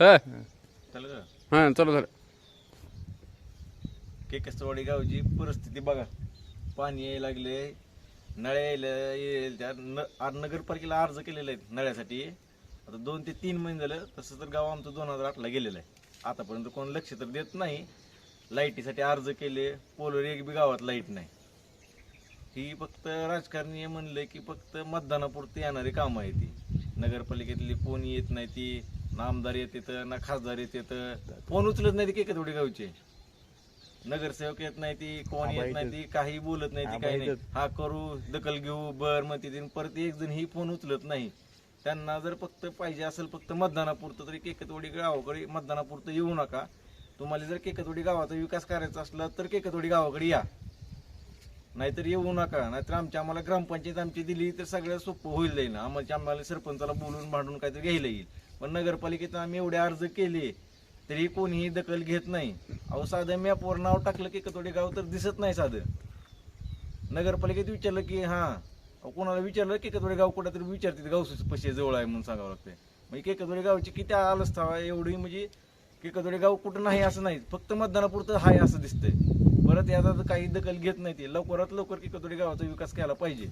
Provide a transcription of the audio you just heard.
हा चल ग हां चला झालं केकस्तवाडी गावची परिस्थिती बघा पाणी यायला लागले नळ्या यायला येईल त्या न आ- नगरपालिकेला अर्ज केलेले आहेत नळ्यासाठी आता दोन ते तीन महिने झालं तसं तर गाव आमचं दोन हजार आठला गेलेलं आहे आतापर्यंत कोण लक्ष तर देत नाही लाईटीसाठी अर्ज केले पोलवर एक बी गावात लाइट नाही ही फक्त राजकारणी म्हणले की फक्त मतदानापुरती येणारी कामं आहे ती नगरपालिकेतली कोण येत नाही ती ना आमदार येत येतं ना खासदार येत येतं. फोन उचलत नाही ती केकतवडी गावचे. नगरसेवक येत नाही ती कोण येत नाही ती काही बोलत नाही ती काही नाही. हा करू दखल घेऊ बर मग ती परत एक जण ही फोन उचलत नाही. त्यांना जर फक्त पाहिजे असेल फक्त मतदानापुरतं तरी केकतवडी गावाकडे मतदानापुरतं येऊ नका. तुम्हाला जर केकतवडी गावाचा विकास करायचा असला तर केकतवडी गावाकडे या. नाहीतर येऊ नका. नाहीतर आमच्या आम्हाला ग्रामपंचायत आमची दिली तर सगळं सोपं होईल जाईल आम्हाला आम्हाला सरपंचाला बोलून भांडून काहीतरी घ्यायला येईल. पण नगरपालिकेत आम्ही एवढे अर्ज केले तरी कोणीही दखल घेत नाही. अहो साधं मॅपवर नाव टाकलं की कतोडे गाव तर दिसत नाही साधं. नगरपालिकेत विचारलं की हा. अहो, कोणाला विचारलं की कतोडे गाव कुठं तरी विचारते गाव पैसे जवळ आहे म्हणून सांगावं लागते म्हणजे केकतोडी गावची किती आलस्था आहे एवढी म्हणजे केकतोडी गाव कुठं नाही असं नाही फक्त मतदानापुरतं हाय असं दिसतंय. परत याचा काही दखल घेत नाही ते. लवकरात लवकर केकदोडे गावाचा विकास केला पाहिजे.